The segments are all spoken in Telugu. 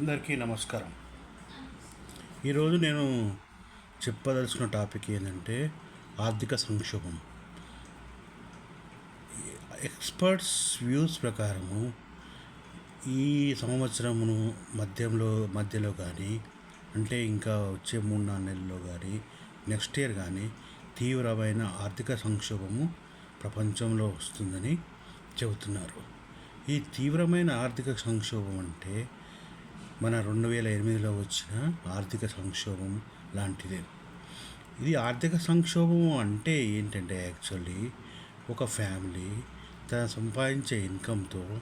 అందరికీ నమస్కారం. ఈరోజు నేను చెప్పదలసిన టాపిక్ ఏంటంటే ఆర్థిక సంక్షోభం. ఎక్స్పర్ట్స్ వ్యూస్ ప్రకారము ఈ సంవత్సరమును మధ్యంలో మధ్యలో కానీ అంటే ఇంకా వచ్చే మూడు నాలుగు నెలల్లో కానీ నెక్స్ట్ ఇయర్ కానీ తీవ్రమైన ఆర్థిక సంక్షోభము ప్రపంచంలో వస్తుందని చెబుతున్నారు. ఈ తీవ్రమైన ఆర్థిక సంక్షోభం అంటే మన రెండు వేల ఎనిమిదిలో వచ్చిన ఆర్థిక సంక్షోభం లాంటిదే. ఇది ఆర్థిక సంక్షోభం అంటే ఏంటంటే యాక్చువల్లీ ఒక ఫ్యామిలీ తన సంపాదించే ఇన్కంతో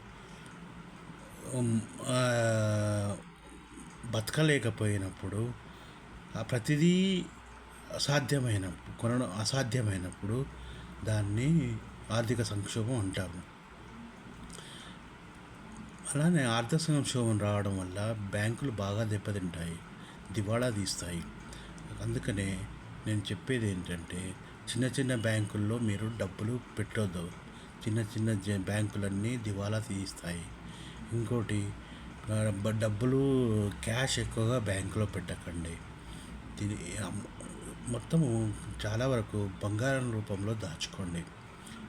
బతకలేకపోయినప్పుడు ప్రతిదీ అసాధ్యమైన కొనడం అసాధ్యమైనప్పుడు దాన్ని ఆర్థిక సంక్షోభం అంటాము. అలానే ఆర్థిక సంక్షోభం రావడం వల్ల బ్యాంకులు బాగా దెబ్బతింటాయి దివాళా తీస్తాయి. అందుకనే నేను చెప్పేది ఏంటంటే చిన్న చిన్న బ్యాంకుల్లో మీరు డబ్బులు పెట్టొద్దు. చిన్న చిన్న బ్యాంకులన్నీ దివాలా తీస్తాయి. ఇంకోటి డబ్బులు క్యాష్ ఎక్కువగా బ్యాంకులో పెట్టకండి. దీని మొత్తము చాలా వరకు బంగారం రూపంలో దాచుకోండి.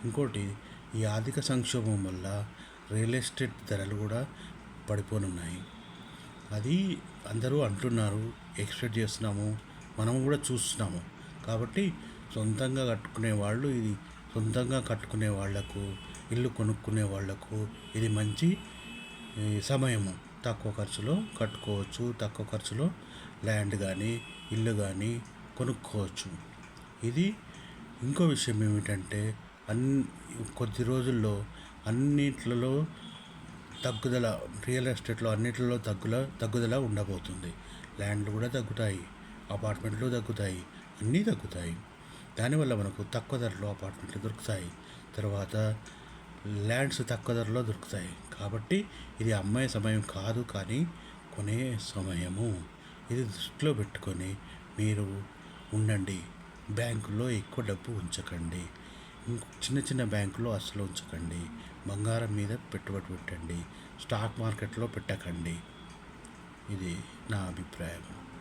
ఇంకోటి ఈ ఆర్థిక సంక్షోభం వల్ల రియల్ ఎస్టేట్ ధరలు కూడా పడిపోనున్నాయి. అది అందరూ అంటున్నారు ఎక్స్పెక్ట్ చేస్తున్నాము మనము కూడా చూస్తున్నాము. కాబట్టి సొంతంగా కట్టుకునే వాళ్ళు ఇది సొంతంగా కట్టుకునే వాళ్ళకు ఇల్లు కొనుక్కునే వాళ్ళకు ఇది మంచి సమయము. తక్కువ ఖర్చులో కట్టుకోవచ్చు తక్కువ ఖర్చులో ల్యాండ్ కానీ ఇల్లు కానీ కొనుక్కోవచ్చు. ఇది ఇంకో విషయం ఏమిటంటే అన్ కొద్ది రోజుల్లో అన్నిట్లలో తగ్గుదల రియల్ ఎస్టేట్లో అన్నిట్లలో తగ్గుల తగ్గుదల ఉండబోతుంది. ల్యాండ్లు కూడా తగ్గుతాయి అపార్ట్మెంట్లు తగ్గుతాయి అన్నీ తగ్గుతాయి. దానివల్ల మనకు తక్కువ ధరలో అపార్ట్మెంట్లు దొరుకుతాయి. తర్వాత ల్యాండ్స్ తక్కువ ధరలో దొరుకుతాయి. కాబట్టి ఇది అమ్మే సమయం కాదు కానీ కొనే సమయము. ఇది దృష్టిలో పెట్టుకొని మీరు ఉండండి. బ్యాంకులో ఎక్కువ డబ్బు ఉంచకండి. చిన్న చిన్న బ్యాంకులో అసలు ఉంచకండి. బంగారం మీద పెట్టుబడి పెట్టండి. స్టాక్ మార్కెట్లో పెట్టకండి. ఇది నా అభిప్రాయం.